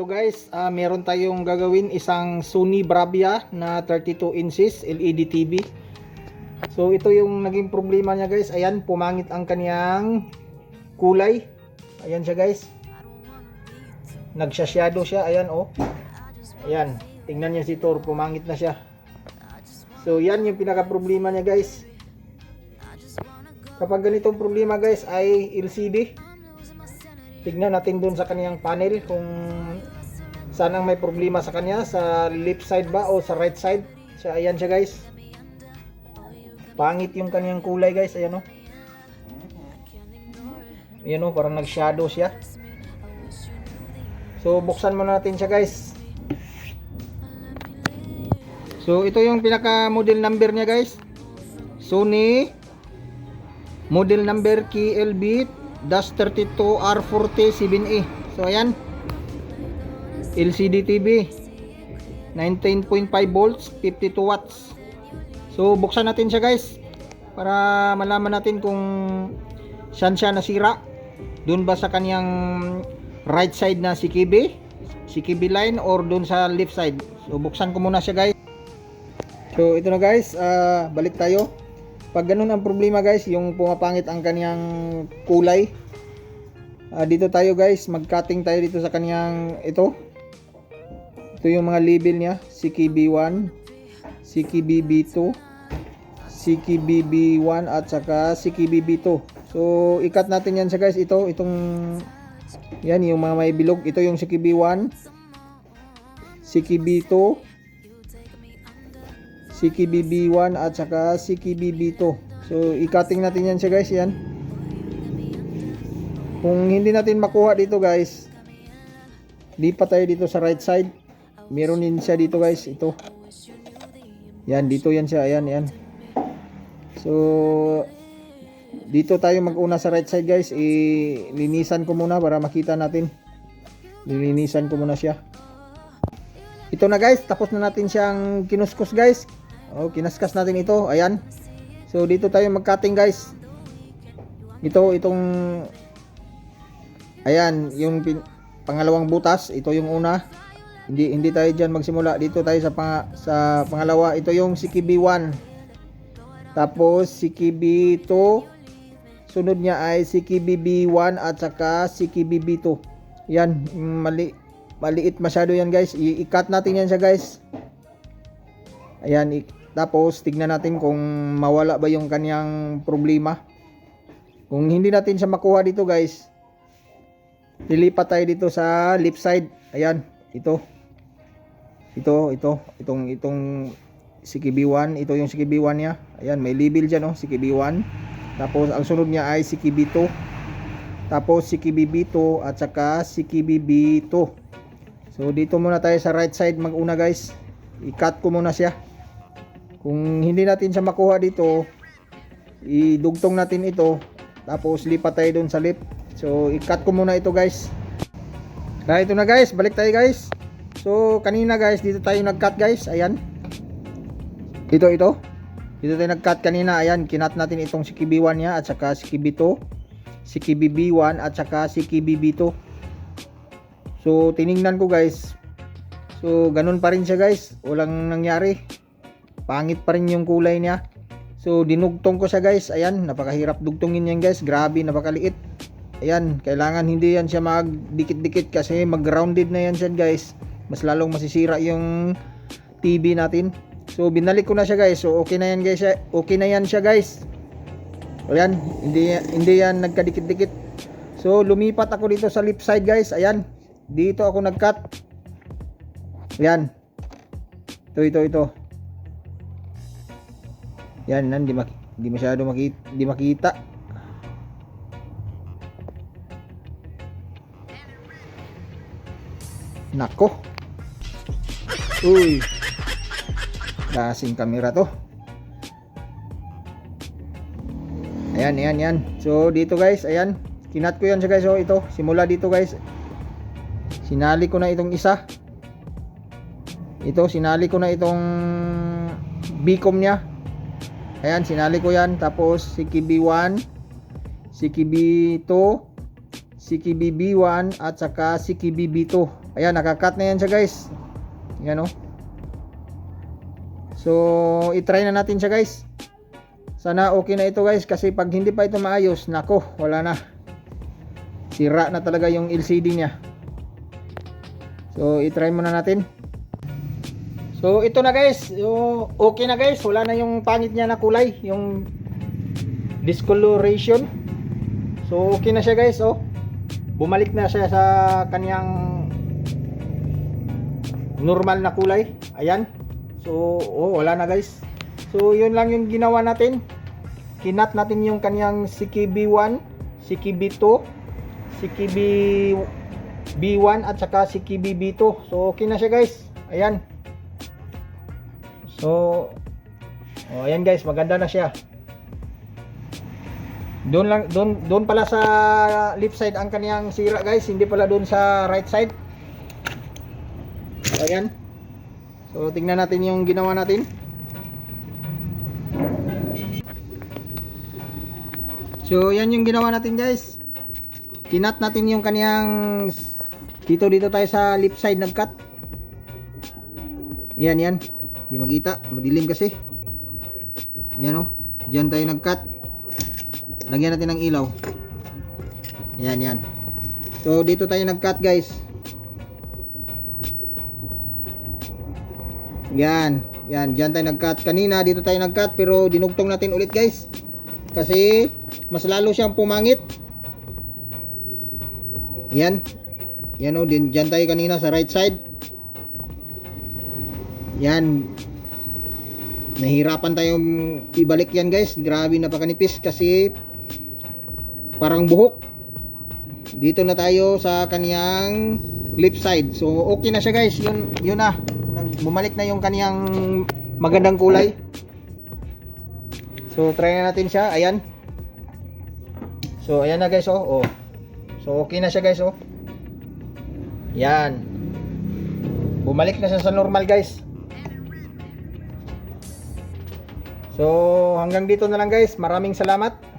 ito guys, ah, meron tayong gagawin isang Sony Bravia na 32 inches LED TV. So ito yung naging problema niya guys. Ayan, pumangit ang kaniyang kulay. Ayan siya guys. Nagsasyado siya. Ayan oh. Ayan. Tingnan niya si Thor. Pumangit na siya. So yan yung pinaka problema niya guys. Kapag ganitong problema guys ay LCD. Tignan natin dun sa kaniyang panel kung saan ang may problema sa kanya. Sa left side ba o sa right side. So ayan siya guys. Pangit yung kaniyang kulay guys. Ayan o. Ayan o. Parang nag-shadow siya. So buksan muna natin siya guys. So ito yung pinaka model number niya guys. Sony model number KLB dash 32 R40 7A. So ayan. LCD TV 19.5 volts 52 watts. So buksan natin siya guys para malaman natin kung saan siya nasira. Doon ba sa kaniyang right side na CKB, CKB line or doon sa left side. So buksan ko muna siya guys. So ito na guys, ah, balik tayo. Pag ganun ang problema guys, yung pumapangit ang kaniyang kulay. Ah, dito tayo guys, mag-cutting tayo dito sa kaniyang ito. Ito yung mga label niya, CKB1, CKBB2, CKBB1 at saka CKBB2. So, ikat natin yan sa guys. Ito, itong yan, yung mga may bilog. Ito yung CKB1, CKB2, CKBB1 at saka CKBB2. So, ikating natin yan siya guys. Yan. Kung hindi natin makuha dito guys, lipat tayo dito sa right side. Meron din siya dito guys. Ito. Yan, dito yan siya. Ayan, yan. So, dito tayo mag-una sa right side guys. I-linisan ko muna para makita natin. Lilinisan ko muna siya. Ito na guys, tapos na natin siyang kinuskus guys. Oh, kinaskas natin ito. Ayan. So dito tayo mag-cutting guys. Ito itong Ayan, yung pin, pangalawang butas, ito yung una. Hindi hindi tayo diyan magsimula. Dito tayo sa pang, sa pangalawa. Ito yung CKB1. Tapos CKB2. Sunod niya ay CKBB1 at saka CKBB2. Yan, mali maliit masyado yan guys. I-cut natin yan siya guys. Ayan, tapos tignan natin kung mawala ba yung kanyang problema. Kung hindi natin siya makuha dito guys, lilipat tayo dito sa left side. Ayan, ito. Ito, ito, itong itong CKB1, ito yung CKB1 niya. Ayan, may label diyan oh, CKB1. Tapos ang sunod niya ay CKB2. Tapos CKBB2 at saka CKBB2. So dito muna tayo sa right side mag-una guys. I-cut ko muna siya. Kung hindi natin siya makuha dito, idugtong natin ito. Tapos lipat tayo doon sa left. So i-cut ko muna ito guys. Kaya ito na guys, balik tayo guys. So kanina guys, dito tayo nag-cut guys. Ayan. Ito ito. Dito tayo nag-cut kanina. Ayan, kinat natin itong si KB1 niya at saka si KB2. Si KBB1 at saka si KBB2. So tiningnan ko guys. So ganun pa rin siya guys. Walang nangyari. Pangit pa rin yung kulay niya. So dinugtong ko siya guys. Ayan, napakahirap dugtongin yan guys. Grabe, napakaliit. Ayan, kailangan hindi yan siya magdikit-dikit kasi mag-grounded na yan siya guys. Mas lalong masisira yung TV natin. So binalik ko na siya guys. So okay na yan guys. Okay na yan siya guys. Ayan, hindi hindi yan nagkadikit-dikit. So lumipat ako dito sa left side guys. Ayan. Dito ako nag-cut. Ayan. Ito ito ito. Yan, nan di, maki, di masyado makita, di makita. Nako. Uy. Lasing kamera to. Ayan, ayan, ayan. So, dito guys, ayan. Kinat ko yan siya guys. So, ito. Simula dito guys. Sinali ko na itong isa. Ito, sinali ko na itong Bcom niya. Ayan, sinali ko yan. Tapos, si KB1, si KB2, si KBB1, at saka si KBB2. Ayan, nakakat na yan siya guys. Yan oh. So, i-try na natin siya guys. Sana okay na ito guys kasi pag hindi pa ito maayos, nako, wala na. Sira na talaga yung LCD niya. So, i-try muna natin. So, ito na guys. So, okay na guys. Wala na yung pangit niya na kulay. Yung discoloration. So, okay na siya guys. Oh. Bumalik na siya sa kanyang normal na kulay. Ayan. So, oh, wala na guys. So, yun lang yung ginawa natin. Kinat natin yung kanyang CKB1, CKB2, CKB B1 at saka CKB B2. So, okay na siya guys. Ayan. So, oh, ayan guys, maganda na siya. Doon lang doon doon pala sa left side ang kaniyang sira guys, hindi pala doon sa right side. Ayan. So, tingnan natin yung ginawa natin. So, yan yung ginawa natin guys. Kinat natin yung kaniyang dito dito tayo sa left side nag-cut. Yan yan. Hindi makita, madilim kasi. Yan oh. Diyan tayo nag-cut. Lagyan natin ng ilaw. Yan yan. So dito tayo nag-cut guys. Yan. Yan, diyan tayo nag-cut. Kanina dito tayo nag-cut pero dinugtong natin ulit guys. Kasi mas lalo siyang pumangit. Yan. Yan o, din dyan tayo kanina sa right side. Yan. Nahirapan tayong ibalik yan guys. Grabe napakanipis kasi parang buhok. Dito na tayo sa kaniyang left side. So okay na siya guys. Yun, yun na. Bumalik na yung kaniyang magandang kulay. So try na natin siya. Ayan. So ayan na guys oh. oh. So okay na siya guys oh. Yan. Bumalik na siya sa normal guys. So hanggang dito na lang guys. Maraming salamat.